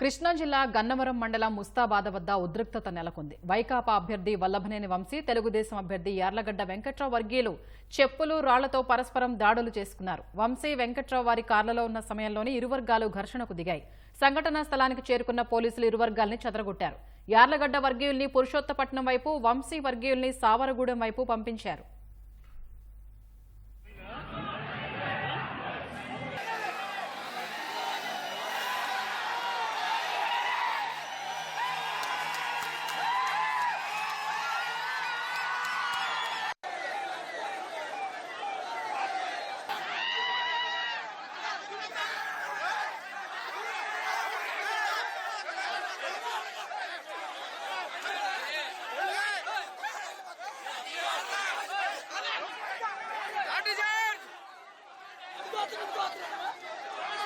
కృష్ణా జిల్లా గన్నవరం మండలం ముస్తాబాద్ వద్ద ఉద్రిక్తత నెలకొంది. వైకాపా అభ్యర్థి వల్లభనేని వంశీ తెలుగుదేశం అభ్యర్థి యార్లగడ్డ వెంకట్రావు వర్గీయులు చెప్పులు రాళ్ళతో పరస్పరం దాడులు చేసుకున్నారు. వంశీ వెంకట్రావు వారి కార్లలో ఉన్న సమయంలోనే ఇరు వర్గాలు ఘర్షణకు దిగాయి. సంఘటనా స్థలానికి చేరుకున్న పోలీసులు ఇరు వర్గాల్ని చెదరగొట్టారు. యార్లగడ్డ వర్గీయుల్ని పురుషోత్తపట్నం వైపు వంశీ వర్గీయుల్ని సావరగూడెం వైపు పంపించారు. contra, contra!